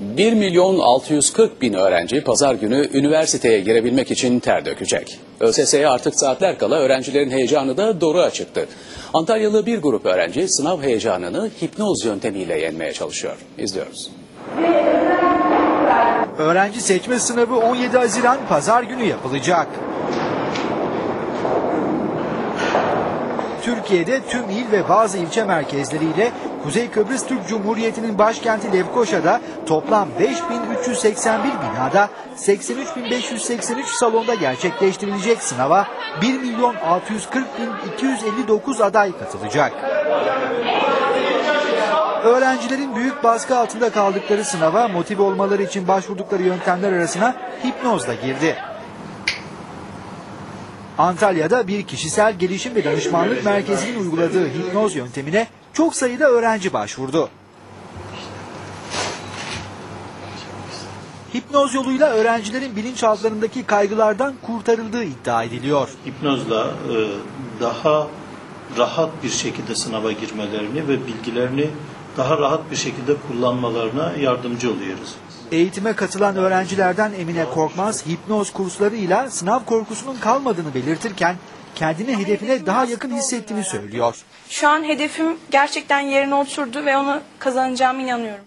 1 milyon 640 bin öğrenci pazar günü üniversiteye girebilmek için ter dökecek. ÖSS'ye artık saatler kala öğrencilerin heyecanı da doğru çıktı. Antalyalı bir grup öğrenci sınav heyecanını hipnoz yöntemiyle yenmeye çalışıyor. İzliyoruz. Öğrenci seçme sınavı 17 Haziran pazar günü yapılacak. Türkiye'de tüm il ve bazı ilçe merkezleriyle Kuzey Kıbrıs Türk Cumhuriyeti'nin başkenti Lefkoşa'da toplam 5381 binada 83.583 salonda gerçekleştirilecek sınava 1 milyon 640 bin 259 aday katılacak. Öğrencilerin büyük baskı altında kaldıkları sınava motive olmaları için başvurdukları yöntemler arasına hipnoz da girdi. Antalya'da bir kişisel gelişim ve danışmanlık merkezinin uyguladığı hipnoz yöntemine çok sayıda öğrenci başvurdu. Hipnoz yoluyla öğrencilerin bilinçaltlarındaki kaygılardan kurtarıldığı iddia ediliyor. hipnozla e, daha rahat bir şekilde sınava girmelerini ve bilgilerini daha rahat bir şekilde kullanmalarına yardımcı oluyoruz. Eğitime katılan öğrencilerden Emine Korkmaz hipnoz kurslarıyla sınav korkusunun kalmadığını belirtirken kendini hedefine daha yakın hissettiğini söylüyor. Şu an hedefim gerçekten yerine oturdu ve onu kazanacağıma inanıyorum.